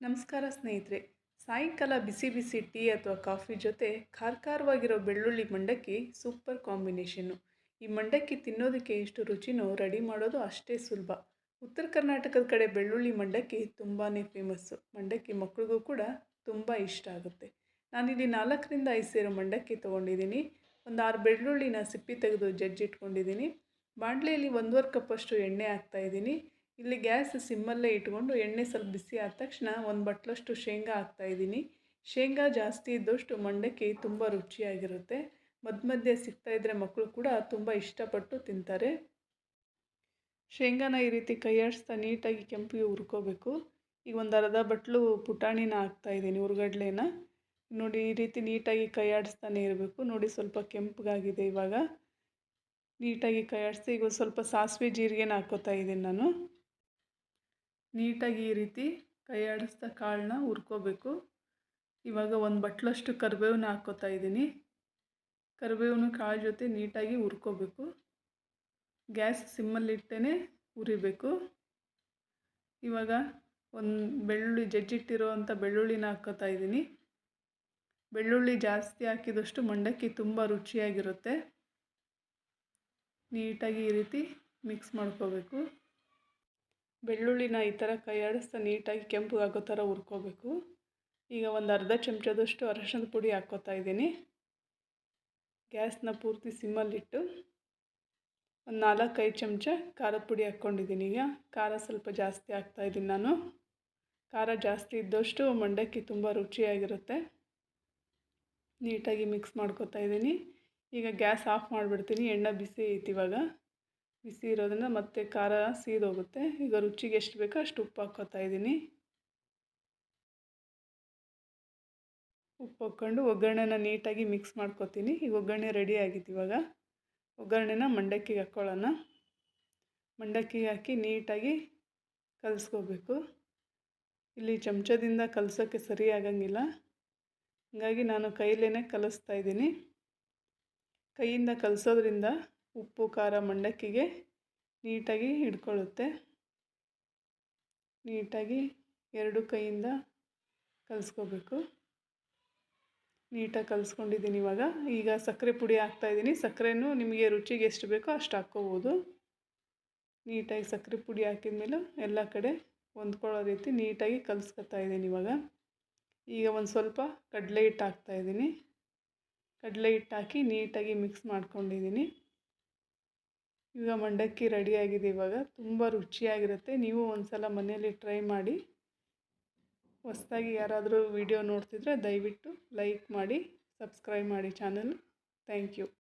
ನಮಸ್ಕಾರ ಸ್ನೇಹಿತರೆ. ಸಾಯಂಕಾಲ ಬಿಸಿ ಬಿಸಿ ಟೀ ಅಥವಾ ಕಾಫಿ ಜೊತೆ ಖಾರ ಖಾರವಾಗಿರೋ ಬೆಳ್ಳುಳ್ಳಿ ಮಂಡಕ್ಕಿ ಸೂಪರ್ ಕಾಂಬಿನೇಷನ್ನು. ಈ ಮಂಡಕ್ಕಿ ತಿನ್ನೋದಕ್ಕೆ ಎಷ್ಟು ರುಚಿನೋ ರೆಡಿ ಮಾಡೋದು ಅಷ್ಟೇ ಸುಲಭ. ಉತ್ತರ ಕರ್ನಾಟಕದ ಕಡೆ ಬೆಳ್ಳುಳ್ಳಿ ಮಂಡಕ್ಕಿ ತುಂಬಾ ಫೇಮಸ್ಸು. ಮಂಡಕ್ಕಿ ಮಕ್ಕಳಿಗೂ ಕೂಡ ತುಂಬ ಇಷ್ಟ ಆಗುತ್ತೆ. ನಾನಿಲ್ಲಿ ನಾಲ್ಕರಿಂದ ಐದು ಸೇರು ಮಂಡಕ್ಕಿ ತೊಗೊಂಡಿದ್ದೀನಿ. ಒಂದು ಆರು ಬೆಳ್ಳುಳ್ಳಿನ ಸಿಪ್ಪಿ ತೆಗೆದು ಜಜ್ಜಿಟ್ಕೊಂಡಿದ್ದೀನಿ. ಬಾಣಲೆಯಲ್ಲಿ ಒಂದೂವರೆ ಕಪ್ಪಷ್ಟು ಎಣ್ಣೆ ಹಾಕ್ತಾಯಿದ್ದೀನಿ ಇಲ್ಲಿ ಗ್ಯಾಸ್ ಸಿಮ್ಮಲ್ಲೇ ಇಟ್ಕೊಂಡು ಎಣ್ಣೆ ಸ್ವಲ್ಪ ಬಿಸಿ ಆದ ತಕ್ಷಣ ಒಂದು ಬಟ್ಲಷ್ಟು ಶೇಂಗಾ ಹಾಕ್ತಾಯಿದ್ದೀನಿ ಶೇಂಗಾ ಜಾಸ್ತಿ ಇದ್ದಷ್ಟು ಮಂಡಕ್ಕಿ ತುಂಬ ರುಚಿಯಾಗಿರುತ್ತೆ. ಮಧ್ಯ ಮಧ್ಯೆ ಸಿಗ್ತಾಯಿದ್ರೆ ಮಕ್ಕಳು ಕೂಡ ತುಂಬ ಇಷ್ಟಪಟ್ಟು ತಿಂತಾರೆ. ಶೇಂಗಾನ ಈ ರೀತಿ ಕೈಯಾಡಿಸ್ತಾ ನೀಟಾಗಿ ಕೆಂಪಿಗೆ ಹುರ್ಕೋಬೇಕು. ಈಗ ಒಂದು ಅರ್ಧ ಬಟ್ಲು ಪುಟಾಣಿನ ಹಾಕ್ತಾಯಿದ್ದೀನಿ ಹುರ್ಗಡ್ಲೆನ. ನೋಡಿ ಈ ರೀತಿ ನೀಟಾಗಿ ಕೈಯಾಡಿಸ್ತಾನೆ ಇರಬೇಕು. ನೋಡಿ ಸ್ವಲ್ಪ ಕೆಂಪಗಾಗಿದೆ ಇವಾಗ. ನೀಟಾಗಿ ಕೈಯಾಡಿಸಿ ಈಗ ಸ್ವಲ್ಪ ಸಾಸಿವೆ ಜೀರಿಗೆನ ಹಾಕ್ಕೋತಾ ಇದ್ದೀನಿ ನಾನು. ನೀಟಾಗಿ ಈ ರೀತಿ ಕೈ ಕಾಳನ್ನ ಹುರ್ಕೋಬೇಕು. ಇವಾಗ ಒಂದು ಬಟ್ಲಷ್ಟು ಕರಿಬೇವನ್ನ ಹಾಕ್ಕೋತಾ ಇದ್ದೀನಿ. ಕರಿಬೇವನ ಕಾಳು ಜೊತೆ ನೀಟಾಗಿ ಹುರ್ಕೋಬೇಕು. ಗ್ಯಾಸ್ ಸಿಮ್ಮಲ್ಲಿಟ್ಟೇ ಹುರಿಬೇಕು. ಇವಾಗ ಒಂದು ಬೆಳ್ಳುಳ್ಳಿ ಜಜ್ಜಿಟ್ಟಿರೋ ಅಂಥ ಬೆಳ್ಳುಳ್ಳಿನ ಹಾಕ್ಕೋತಾ ಇದ್ದೀನಿ. ಬೆಳ್ಳುಳ್ಳಿ ಜಾಸ್ತಿ ಹಾಕಿದಷ್ಟು ಮಂಡಕ್ಕಿ ತುಂಬ ರುಚಿಯಾಗಿರುತ್ತೆ. ನೀಟಾಗಿ ಈ ರೀತಿ ಮಿಕ್ಸ್ ಮಾಡ್ಕೋಬೇಕು. ಬೆಳ್ಳುಳ್ಳಿನ ಈ ಥರ ಕೈ ನೀಟಾಗಿ ಕೆಂಪು ಆಗೋ ಥರ ಹುರ್ಕೋಬೇಕು. ಈಗ ಒಂದು ಅರ್ಧ ಚಮಚದಷ್ಟು ಅರಶಿನ ಪುಡಿ ಹಾಕ್ಕೋತಾ ಇದ್ದೀನಿ. ಗ್ಯಾಸ್ನ ಪೂರ್ತಿ ಸಿಮ್ಮಲ್ಲಿಟ್ಟು ಒಂದು ನಾಲ್ಕೈದು ಚಮಚ ಖಾರದ ಪುಡಿ ಹಾಕ್ಕೊಂಡಿದ್ದೀನಿ. ಈಗ ಖಾರ ಸ್ವಲ್ಪ ಜಾಸ್ತಿ ಹಾಕ್ತಾಯಿದ್ದೀನಿ ನಾನು. ಖಾರ ಜಾಸ್ತಿ ಇದ್ದಷ್ಟು ಮಂಡಕ್ಕಿ ತುಂಬ ರುಚಿಯಾಗಿರುತ್ತೆ. ನೀಟಾಗಿ ಮಿಕ್ಸ್ ಮಾಡ್ಕೊತಾ ಇದ್ದೀನಿ. ಈಗ ಗ್ಯಾಸ್ ಆಫ್ ಮಾಡಿಬಿಡ್ತೀನಿ. ಎಣ್ಣೆ ಬಿಸಿ ಐತಿ ಇವಾಗ. ಬಿಸಿ ಇರೋದ್ರಿಂದ ಮತ್ತೆ ಖಾರ ಸೀದೋಗುತ್ತೆ. ಈಗ ರುಚಿಗೆ ಎಷ್ಟು ಬೇಕೋ ಅಷ್ಟು ಉಪ್ಪು ಹಾಕೋತಾ ಇದ್ದೀನಿ. ಉಪ್ಪು ಹಾಕ್ಕೊಂಡು ಒಗ್ಗರಣೆನ ನೀಟಾಗಿ ಮಿಕ್ಸ್ ಮಾಡ್ಕೊತೀನಿ. ಈಗ ಒಗ್ಗರಣೆ ರೆಡಿ ಆಗಿತ್ತು ಇವಾಗ. ಒಗ್ಗರಣೆನ ಮಂಡಕ್ಕಿಗೆ ಹಾಕ್ಕೊಳ್ಳೋಣ. ಮಂಡಕ್ಕಿಗೆ ಹಾಕಿ ನೀಟಾಗಿ ಕಲಸ್ಕೋಬೇಕು. ಇಲ್ಲಿ ಚಮಚದಿಂದ ಕಲಸೋಕ್ಕೆ ಸರಿ ಆಗಂಗಿಲ್ಲ. ಹಾಗಾಗಿ ನಾನು ಕೈಲೇ ಕಲಿಸ್ತಾ ಇದ್ದೀನಿ. ಕೈಯಿಂದ ಕಲಸೋದ್ರಿಂದ ಉಪ್ಪು, ಖಾರ, ಮಂಡಕ್ಕಿಗೆ ನೀಟಾಗಿ ಹಿಡ್ಕೊಳ್ಳುತ್ತೆ. ನೀಟಾಗಿ ಎರಡು ಕೈಯಿಂದ ಕಲಿಸ್ಕೋಬೇಕು. ನೀಟಾಗಿ ಕಲಿಸ್ಕೊಂಡಿದ್ದೀನಿ ಇವಾಗ. ಈಗ ಸಕ್ಕರೆ ಪುಡಿ ಹಾಕ್ತಾಯಿದ್ದೀನಿ ಸಕ್ಕರೆನೂ ನಿಮಗೆ ರುಚಿಗೆ ಎಷ್ಟು ಬೇಕೋ ಅಷ್ಟು ಹಾಕ್ಕೋಬೋದು. ನೀಟಾಗಿ ಸಕ್ಕರೆ ಪುಡಿ ಹಾಕಿದ್ಮೇಲೆ ಎಲ್ಲ ಕಡೆ ಹೊಂದ್ಕೊಳ್ಳೋ ರೀತಿ ನೀಟಾಗಿ ಕಲಿಸ್ಕೊತಾ ಇದ್ದೀನಿ ಇವಾಗ. ಈಗ ಒಂದು ಸ್ವಲ್ಪ ಕಡಲೆ ಹಿಟ್ಟು ಹಾಕ್ತಾಯಿದ್ದೀನಿ ಕಡಲೆ ಹಿಟ್ಟು ಹಾಕಿ ನೀಟಾಗಿ ಮಿಕ್ಸ್ ಮಾಡ್ಕೊಂಡಿದ್ದೀನಿ. ಈಗ ಮಂಡಕ್ಕಿ ರೆಡಿಯಾಗಿದೆ ಇವಾಗ. ತುಂಬ ರುಚಿಯಾಗಿರುತ್ತೆ. ನೀವು ಒಂದು ಸಲ ಮನೆಯಲ್ಲಿ ಟ್ರೈ ಮಾಡಿ. ಹೊಸ್ದಾಗಿ ಯಾರಾದರೂ ವಿಡಿಯೋ ನೋಡ್ತಿದ್ರೆ ದಯವಿಟ್ಟು ಲೈಕ್ ಮಾಡಿ, ಸಬ್ಸ್ಕ್ರೈಬ್ ಮಾಡಿ ಚಾನಲ್. Thank you.